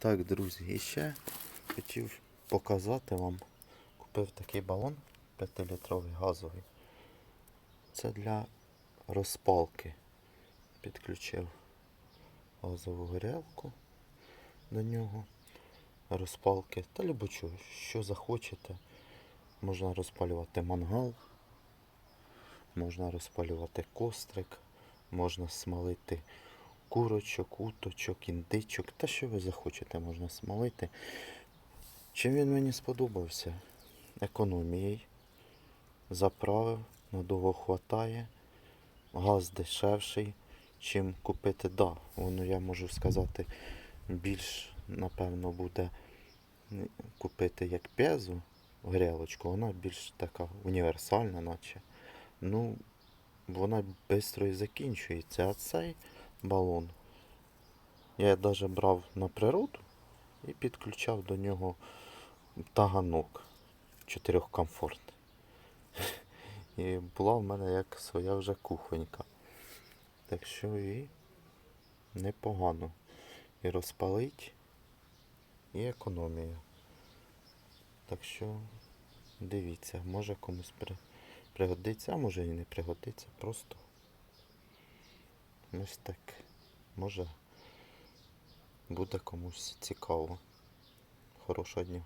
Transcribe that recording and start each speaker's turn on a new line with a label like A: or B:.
A: Так, друзі, і ще хотів показати вам. Купив такий балон 5-літровий газовий. Це для розпалки. Підключив газову горілку до нього. Розпалки та любо що, що захочете. Можна розпалювати мангал, можна розпалювати кострик, можна смалити курочок, уточок, індичок, та що ви захочете, можна смалити. Чим він мені сподобався? Економією. Заправив, надовго хватає. Газ дешевший, чим купити. Да, воно я можу сказати, більш, напевно, буде купити як пезу грілочку, вона більш така універсальна, наче. Ну, вона швидко і закінчується. А цей балон я навіть брав на природу і підключав до нього таганок чотирьохкомфортний. І була в мене як своя вже кухонька. Так що і непогано. І розпалить, і економія. Так що дивіться, може комусь при... пригодиться, а може і не пригодиться. Просто ось так. Може буде комусь цікаво. Хорошого дня.